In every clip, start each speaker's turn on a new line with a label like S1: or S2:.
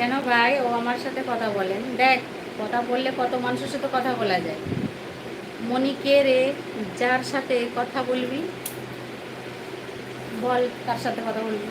S1: কেন ভাই? ও আমার সাথে কথা বলেন। দেখ, কথা বললে কত মানুষের সাথে কথা বলা যায়। মনি কে রে? যার সাথে কথা বলবি, বল তার সাথে কথা বলবি।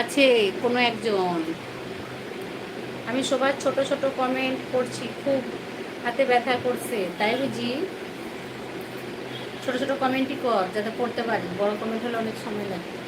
S1: আছে কোনো একজন। আমি সবার ছোট ছোট কমেন্ট করছি, খুব হাতে ব্যথা করছে। তাই বুঝি? ছোট ছোট কমেন্টই কর, যাতে পড়তে পারি। বড় কমেন্ট হলে অনেক সময় লাগে।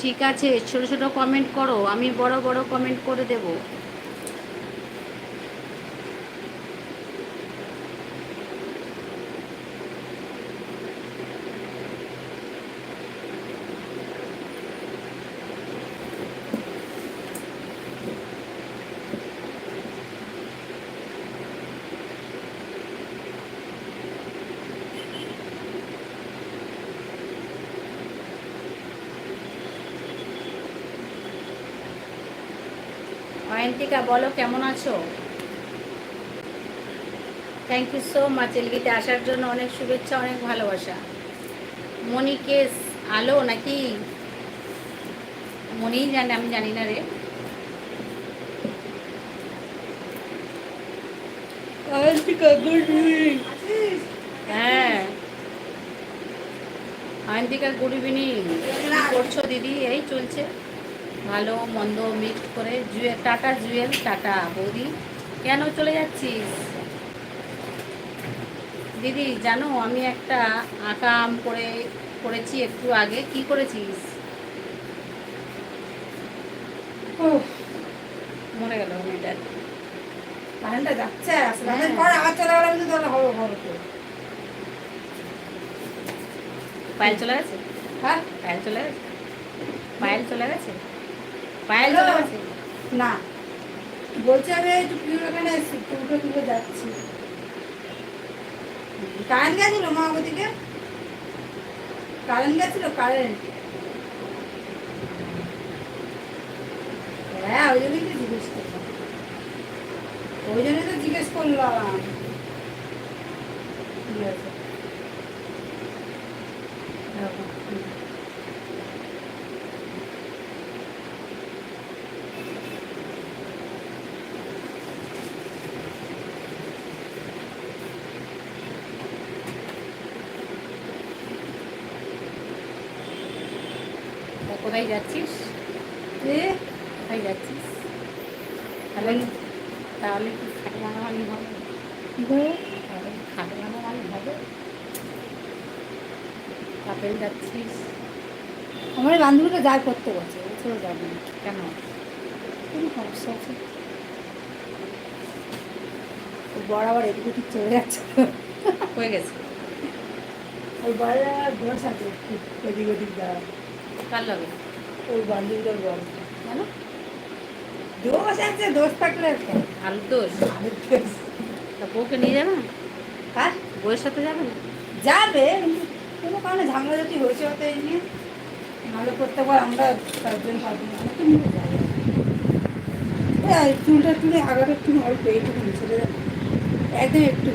S1: ঠিক আছে ছোট ছোট কমেন্ট করো আমি বড় বড় কমেন্ট করে দেব। অয়ন্তিকা বলো কেমন আছো? থ্যাংক ইউ সো মাচ এলগিতে আসার জন্য অনেক শুভেচ্ছা অনেক ভালোবাসা। মনি কেস আলো নাকি? মনিই জানে আমি জানি না রে। হ্যাঁ। গুড ইভিনিং করছ দিদি? এই চলছে। ভালো মন্দ মিক্স করে জুয়েল টাটা জুয়েল টাটা বৌদি। কেন চলে যাচ্ছিস? দিদি জানো আমি একটা আকাম করে করেছি একটু আগে। কি করেছিস? উফ, মরে গেল মেয়েটার
S2: কারেন্টটা যাচ্ছে আসলে
S1: হ্যাঁ।
S2: পরে আবার চলে গেলে কিন্তু তাহলে হবে বড়
S1: পায়েল চলে গেছে?
S2: হ্যাঁ।
S1: পায়েল চলে গেছে? পায়েল চলে গেছে? পায়েল চলে গেছে
S2: না। বলছে আমি একটু পিউর এখানে এসেছি পিউটা তুলে যাচ্ছি। কারেন্ট গেছিল মা ওদিকে কারেন্ট গেছিল? কারেন্ট। হ্যাঁ ওই জন্যই তো জিজ্ঞেস করলাম। ওই জন্যই তো জিজ্ঞেস করলাম। ঠিক আছে।
S1: কোথায় যাচ্ছিস? কোথায় যাচ্ছিস? তাহলে তাহলে কি খাট ভাঙাভাঙি হবে?
S2: কি করে?
S1: খাট হবে? কাপেল যাচ্ছিস?
S2: আমার বান্ধবীটা যায় করতে বলছে ছেড়ে যাবে। না
S1: কেন?
S2: কোনো সমস্যা আছে? বড় আবার এদিক ওদিক চলে যাচ্ছে।
S1: হয়ে গেছে।
S2: ওই বড় আছে একটু এদিক ওদিক যাওয়া
S1: কার লগে?
S2: ওই বান্ধবীটার বড়
S1: কেন?
S2: দোষ আছে দোষ থাকলে?
S1: আলুর দোষ?
S2: আরে দোষ।
S1: তা বউকে নিয়ে যাবে না?
S2: হ্যাঁ
S1: বউয়ের সাথে যাবে না?
S2: যাবে কোনো কারণে ঝামেলা যদি হয়েছে হতে এই নিয়ে নাহলে প্রত্যেকবার আমরা চারজন পাঁচজন নিয়ে যাই। চুলটা একটু আগাটা একটু অল্প এইটুকু ছেড়ে একদম একটু